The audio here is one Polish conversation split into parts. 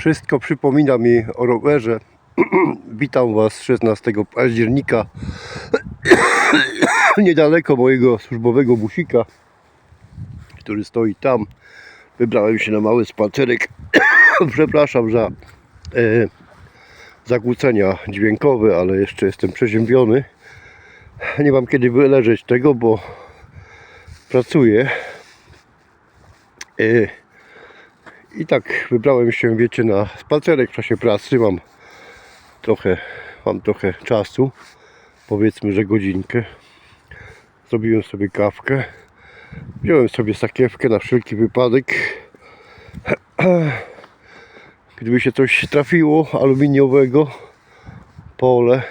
Wszystko przypomina mi o rowerze. Witam Was 16 października. Niedaleko mojego służbowego busika, który stoi tam. Wybrałem się na mały spacerek. Przepraszam za e, zakłócenia dźwiękowe, ale jeszcze jestem przeziębiony. Nie mam kiedy wyleżeć tego, bo pracuję. E, I tak wybrałem się, wiecie, na spacerek w czasie pracy. Mam trochę, mam trochę czasu, powiedzmy, że godzinkę. Zrobiłem sobie kawkę. Wziąłem sobie sakiewkę na wszelki wypadek. Gdyby się coś trafiło aluminiowego, pole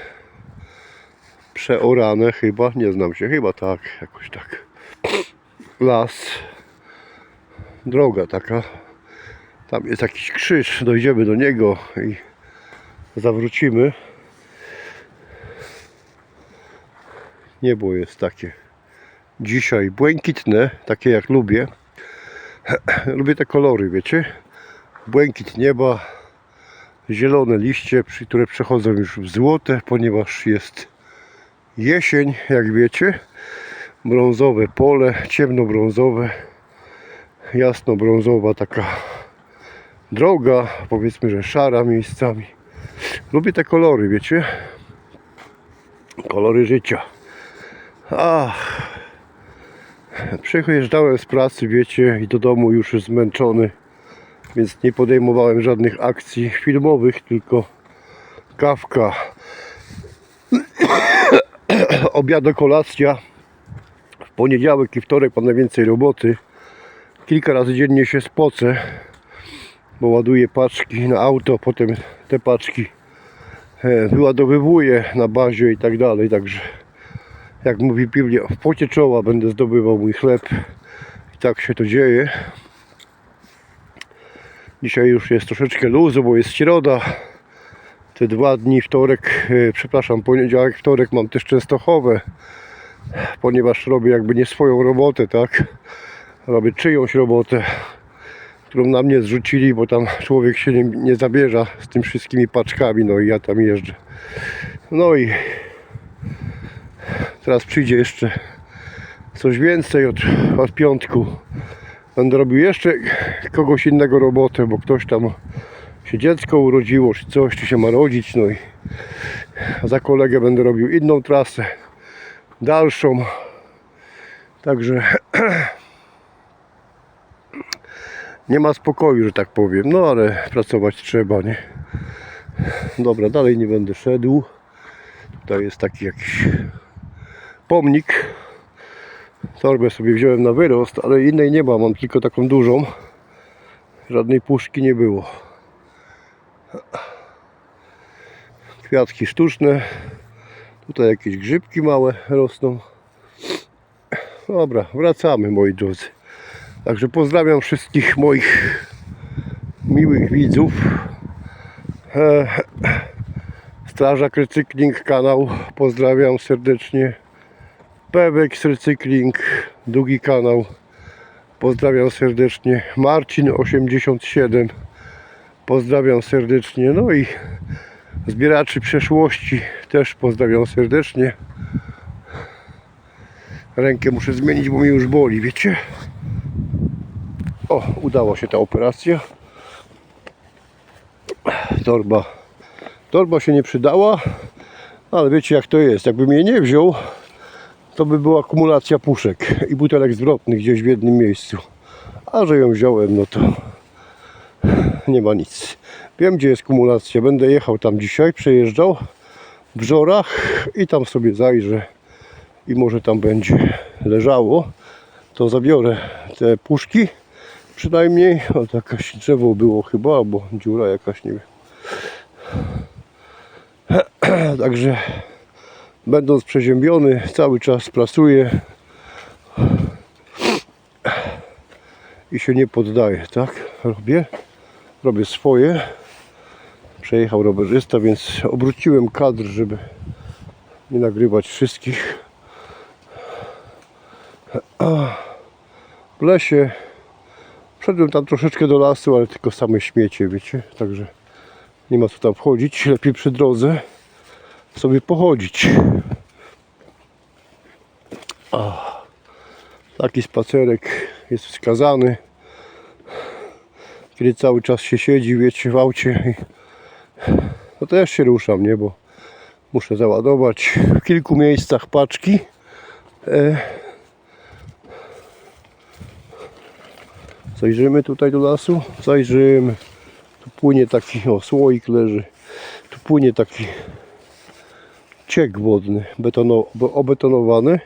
przeorane chyba, nie znam się, chyba tak, jakoś tak. Las, droga taka. Tam jest jakiś krzyż, dojdziemy do niego i zawrócimy. Niebo jest takie dzisiaj błękitne, takie jak lubię. lubię te kolory, wiecie? Błękit nieba, zielone liście, które przechodzą już w złote, ponieważ jest jesień, jak wiecie. Brązowe pole, ciemnobrązowe, jasnobrązowa taka droga, powiedzmy, że szara miejscami. Lubię te kolory, wiecie? Kolory życia. Ach. Przyjeżdżałem z pracy, wiecie, i do domu już zmęczony, więc nie podejmowałem żadnych akcji filmowych, tylko kawka, obiad, kolacja. W poniedziałek i wtorek mam najwięcej roboty. Kilka razy dziennie się spocę, bo ładuję paczki na auto, potem te paczki e, wyładowywuję na bazie i tak dalej, także jak mówi Biblia, w pocie czoła będę zdobywał mój chleb i tak się to dzieje. Dzisiaj już jest troszeczkę luzu, bo jest środa. Te dwa dni, wtorek, e, przepraszam, poniedziałek, wtorek mam też Częstochowę, ponieważ robię jakby nie swoją robotę, tak? Robię czyjąś robotę, którą na mnie zrzucili, bo tam człowiek się nie, nie zabierza z tym wszystkimi paczkami, no i ja tam jeżdżę. No i Teraz przyjdzie jeszcze coś więcej od, od piątku. Będę robił jeszcze kogoś innego robotę, bo ktoś tam się dziecko urodziło, czy coś, czy się ma rodzić. No i za kolegę będę robił inną trasę, dalszą. Także nie ma spokoju, że tak powiem. No ale pracować trzeba, nie? Dobra, dalej nie będę szedł. Tutaj jest taki jakiś pomnik. Torbę sobie wziąłem na wyrost, ale innej nie ma, mam tylko taką dużą. Żadnej puszki nie było. Kwiatki sztuczne. Tutaj jakieś grzybki małe rosną. Dobra, wracamy moi drodzy. Także pozdrawiam wszystkich moich miłych widzów. E, Strażak Recykling kanał. Pozdrawiam serdecznie. Pewex Recykling, drugi kanał. Pozdrawiam serdecznie. Marcin87. Pozdrawiam serdecznie. No i zbieraczy przeszłości też pozdrawiam serdecznie. Rękę muszę zmienić, bo mi już boli, wiecie? O, udała się ta operacja. Torba. Torba się nie przydała, ale wiecie jak to jest. Jakbym jej nie wziął, to by była akumulacja puszek i butelek zwrotnych gdzieś w jednym miejscu. A że ją wziąłem, no to nie ma nic. Wiem gdzie jest kumulacja. Będę jechał tam dzisiaj, przejeżdżał w Żorach i tam sobie zajrzę i może tam będzie leżało. To zabiorę te puszki przynajmniej. O, to jakaś drzewo było chyba, albo dziura jakaś, nie wiem. Także będąc przeziębiony, cały czas pracuję i się nie poddaję, tak? Robię, robię swoje. Przejechał rowerzysta, więc obróciłem kadr, żeby nie nagrywać wszystkich. W lesie Wszedłem tam troszeczkę do lasu, ale tylko same śmiecie, wiecie, także nie ma co tam wchodzić. Lepiej przy drodze sobie pochodzić. A, taki spacerek jest wskazany. Kiedy cały czas się siedzi, wiecie, w aucie. No też się ruszam, nie? Bo muszę załadować w kilku miejscach paczki. E, Zajrzymy tutaj do lasu? Zajrzymy. Tu płynie taki, o słoik leży. Tu płynie taki ciek wodny, betono, obetonowany.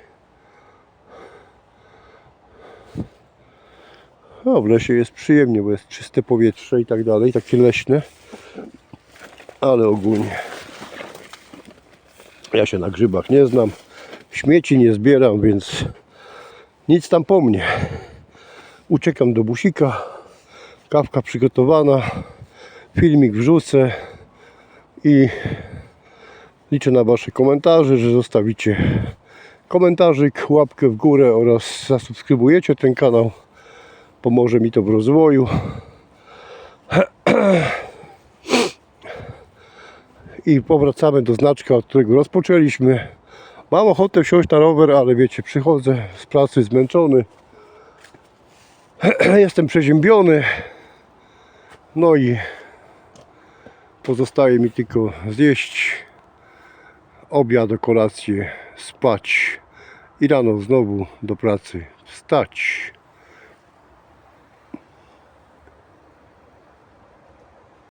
O, w lesie jest przyjemnie, bo jest czyste powietrze i tak dalej, takie leśne. Ale ogólnie ja się na grzybach nie znam. Śmieci nie zbieram, więc nic tam po mnie. Uciekam do busika. Kawka przygotowana. Filmik wrzucę i liczę na Wasze komentarze, że zostawicie komentarzyk, łapkę w górę oraz zasubskrybujecie ten kanał. Pomoże mi to w rozwoju. I powracamy do znaczka, od którego rozpoczęliśmy. Mam ochotę wsiąść na rower, ale wiecie, przychodzę z pracy zmęczony. Jestem przeziębiony. No i pozostaje mi tylko zjeść obiad, kolację, spać i rano znowu do pracy wstać.